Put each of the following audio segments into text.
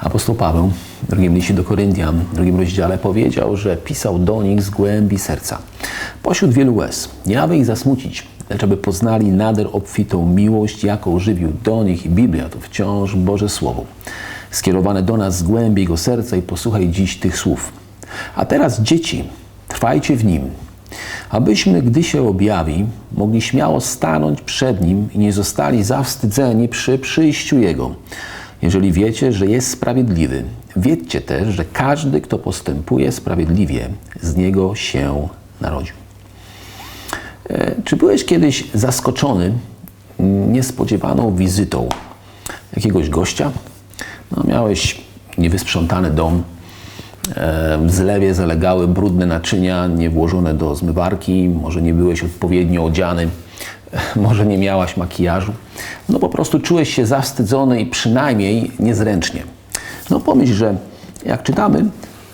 Apostoł Paweł w drugim liście do Koryntian, w drugim rozdziale powiedział, że pisał do nich z głębi serca. Pośród wielu łez, nie aby ich zasmucić, lecz aby poznali nader obfitą miłość, jaką żywił do nich Biblia to wciąż Boże Słowo. Skierowane do nas z głębi Jego serca i posłuchaj dziś tych słów. A teraz dzieci, trwajcie w Nim, abyśmy, gdy się objawi, mogli śmiało stanąć przed Nim i nie zostali zawstydzeni przy przyjściu Jego. Jeżeli wiecie, że jest sprawiedliwy, wiedzcie też, że każdy, kto postępuje sprawiedliwie, z Niego się narodził. E, Czy byłeś kiedyś zaskoczony niespodziewaną wizytą jakiegoś gościa? No, miałeś niewysprzątany dom, e, w zlewie zalegały brudne naczynia, nie włożone do zmywarki, może nie byłeś odpowiednio odziany, może nie miałaś makijażu. No po prostu czułeś się zawstydzony i przynajmniej niezręcznie. No pomyśl, że jak czytamy,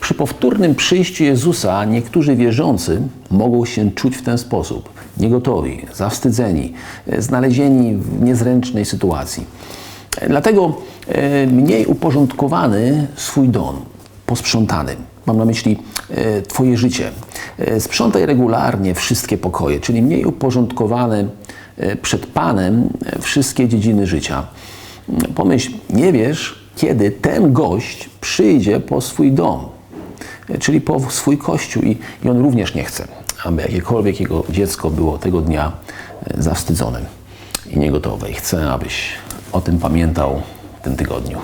przy powtórnym przyjściu Jezusa niektórzy wierzący mogą się czuć w ten sposób. Niegotowi, zawstydzeni, e, znalezieni w niezręcznej sytuacji. Dlatego e, mniej uporządkowany swój dom, posprzątany. Mam na myśli e, Twoje życie. E, Sprzątaj regularnie wszystkie pokoje, czyli mniej uporządkowane e, przed Panem wszystkie dziedziny życia. Pomyśl, nie wiesz, kiedy ten gość przyjdzie po swój dom, czyli po swój kościół i, i on również nie chce, aby jakiekolwiek jego dziecko było tego dnia zawstydzone i niegotowe. I chcę, abyś o tym pamiętał w tym tygodniu.